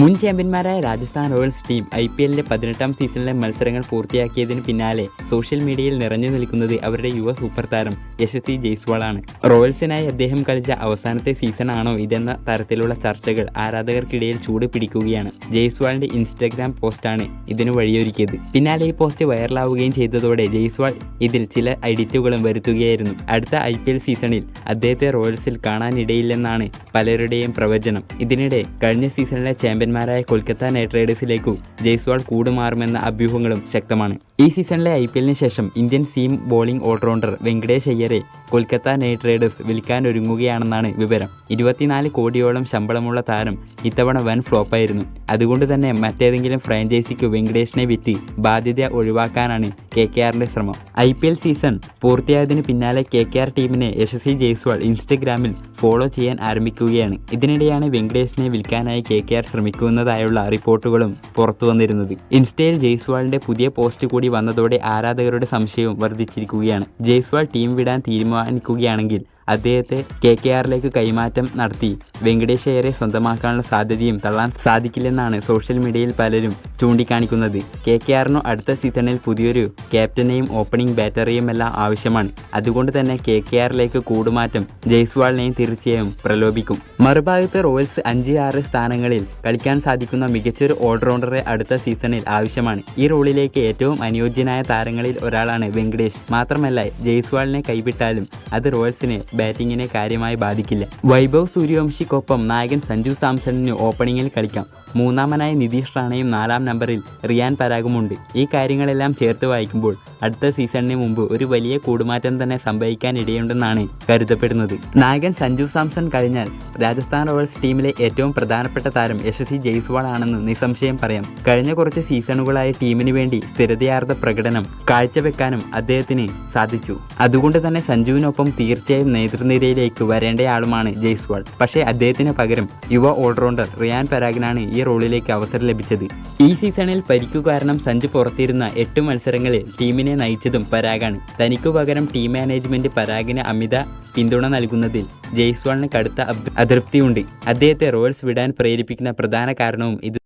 മുൻ ചാമ്പ്യന്മാരായ Rajasthan Royals team I P എല്ലിലെ പതിനെട്ടാം സീസണിലെ മത്സരങ്ങൾ പൂർത്തിയാക്കിയതിന് പിന്നാലെ സോഷ്യൽ മീഡിയയിൽ നിറഞ്ഞു നിൽക്കുന്നത് അവരുടെ യുവ സൂപ്പർ താരം യശസ്വി ജയ്സ്വാളാണ്. റോയൽസിനായി അദ്ദേഹം കളിച്ച അവസാനത്തെ സീസണാണോ ഇതെന്ന തരത്തിലുള്ള ചർച്ചകൾ ആരാധകർക്കിടയിൽ ചൂട് പിടിക്കുകയാണ്. ജയ്സ്വാളിന്റെ ഇൻസ്റ്റഗ്രാം പോസ്റ്റാണ് ഇതിന് വഴിയൊരുക്കിയത്. പിന്നാലെ ഈ പോസ്റ്റ് വൈറലാവുകയും ചെയ്തതോടെ ജയ്സ്വാൾ ഇതിൽ ചില എഡിറ്റുകളും വരുത്തുകയായിരുന്നു. അടുത്ത ഐ സീസണിൽ അദ്ദേഹത്തെ റോയൽസിൽ കാണാനിടയില്ലെന്നാണ് പലരുടെയും പ്രവചനം. ഇതിനിടെ കഴിഞ്ഞ സീസണിലെ ചാമ്പ്യന്മാരായ കൊൽക്കത്ത നൈറ്റ് റൈഡേഴ്സിലേക്കു ജയ്സ്വാൾ കൂടുമാറുമെന്ന അഭ്യൂഹങ്ങളും ശക്തമാണ്. ഈ സീസണിലെ ഐ പി എല്ലിന് ശേഷം Indian seam bowling allrounder Venkatesh അയ്യരെ Kolkata night Riders വിൽക്കാൻ ഒരുങ്ങുകയാണെന്നാണ് വിവരം. ഇരുപത്തിനാല് കോടിയോളം ശമ്പളമുള്ള താരം ഇത്തവണ വൻ ഫ്ലോപ്പായിരുന്നു. അതുകൊണ്ട് തന്നെ മറ്റേതെങ്കിലും ഫ്രാഞ്ചൈസിക്ക് വെങ്കടേഷിനെ വിറ്റ് ബാധ്യത ഒഴിവാക്കാനാണ് കെ കെ ആറിന്റെ ശ്രമം. ഐ പി എൽ സീസൺ പൂർത്തിയായതിന് പിന്നാലെ കെ കെ ആർ ടീമിനെ യശസ്വി ജയ്സ്വാൾ ഇൻസ്റ്റഗ്രാമിൽ ഫോളോ ചെയ്യാൻ ആരംഭിക്കുകയാണ്. ഇതിനിടെയാണ് വെങ്കടേഷിനെ വിൽക്കാനായി കെ കെ ആർ ശ്രമിക്കുന്നതായുള്ള റിപ്പോർട്ടുകളും പുറത്തു വന്നിരുന്നത്. ഇൻസ്റ്റയിൽ ജയ്സ്വാളിന്റെ പുതിയ പോസ്റ്റ് കൂടി വന്നതോടെ ആരാധകരുടെ സംശയവും വർദ്ധിച്ചിരിക്കുകയാണ്. ജയ്സ്വാൾ ടീം വിടാൻ തീരുമാനിക്കുകയാണെങ്കിൽ അദ്ദേഹത്തെ കെ കെ ആറിലേക്ക് കൈമാറ്റം നടത്തി. വെങ്കടേശ് അയ്യരെ സ്വന്തമാക്കാനുള്ള സാധ്യതയും തള്ളാൻ സാധിക്കില്ലെന്നാണ് സോഷ്യൽ മീഡിയയിൽ പലരും ചൂണ്ടിക്കാണിക്കുന്നത്. കെ കെ ആറിനു അടുത്ത സീസണിൽ പുതിയൊരു ക്യാപ്റ്റനെയും ഓപ്പണിംഗ് ബാറ്ററിയും എല്ലാം ആവശ്യമാണ്. അതുകൊണ്ട് തന്നെ കെ കെ ആറിലേക്ക് കൂടുമാറ്റം ജയ്സ്വാളിനെയും തീർച്ചയായും പ്രലോഭിക്കും. മറുഭാഗത്ത് റോയൽസ് അഞ്ച് ആറ് സ്ഥാനങ്ങളിൽ കളിക്കാൻ സാധിക്കുന്ന മികച്ചൊരു ഓൾറൗണ്ടറെ അടുത്ത സീസണിൽ ആവശ്യമാണ്. ഈ റോളിലേക്ക് ഏറ്റവും അനുയോജ്യനായ താരങ്ങളിൽ ഒരാളാണ് വെങ്കടേഷ്. മാത്രമല്ല ജയ്സ്വാളിനെ കൈവിട്ടാലും അത് റോയൽസിനെ ബാറ്റിങ്ങിനെ കാര്യമായി ബാധിക്കില്ല. വൈഭവ് സൂര്യവംശിക്കൊപ്പം നായകൻ സഞ്ജു സാംസണിന് ഓപ്പണിംഗിൽ കളിക്കാം. മൂന്നാമനായ നിതീഷ് റാണയും നാലാം നമ്പറിൽ റിയാൻ പരാഗുമുണ്ട്. ഈ കാര്യങ്ങളെല്ലാം ചേർത്ത് വായിക്കുമ്പോൾ അടുത്ത സീസണിന് മുമ്പ് ഒരു വലിയ കൂടുമാറ്റം തന്നെ സംഭവിക്കാൻ ഇടയുണ്ടെന്നാണ് കരുതപ്പെടുന്നത്. നായകൻ സഞ്ജു സാംസൺ കഴിഞ്ഞാൽ രാജസ്ഥാൻ റോയൽസ് ടീമിലെ ഏറ്റവും പ്രധാനപ്പെട്ട താരം യശസ്വി ജയ്സ്വാൾ ആണെന്ന് നിസ്സംശയം പറയാം. കഴിഞ്ഞ കുറച്ച് സീസണുകളായി ടീമിന് വേണ്ടി സ്ഥിരതയാർന്ന പ്രകടനം കാഴ്ചവെക്കാനും അദ്ദേഹത്തിന് സാധിച്ചു. അതുകൊണ്ട് തന്നെ സഞ്ജുവിനൊപ്പം തീർച്ചയായും നേതൃനിരയിലേക്ക് വരേണ്ടയാളുമാണ് ജയ്സ്വാൾ. പക്ഷേ അദ്ദേഹത്തിന് പകരം യുവ ഓൾറൗണ്ടർ റിയാൻ പരാഗിനാണ് ഈ റോളിലേക്ക് അവസരം ലഭിച്ചത്. ഈ സീസണിൽ പരിക്കു കാരണം സഞ്ജു പുറത്തിരുന്ന എട്ട് മത്സരങ്ങളിൽ ടീമിനെ നയിച്ചതും പരാഗാണ്. തനിക്കു പകരം ടീം മാനേജ്മെന്റ് പരാഗിന് അമിത പിന്തുണ നൽകുന്നതിൽ ജയ്സ്വാളിന് കടുത്ത അതൃപ്തിയുണ്ട്. അദ്ദേഹത്തെ റോയൽസ് വിടാൻ പ്രേരിപ്പിക്കുന്ന പ്രധാന കാരണവും ഇത്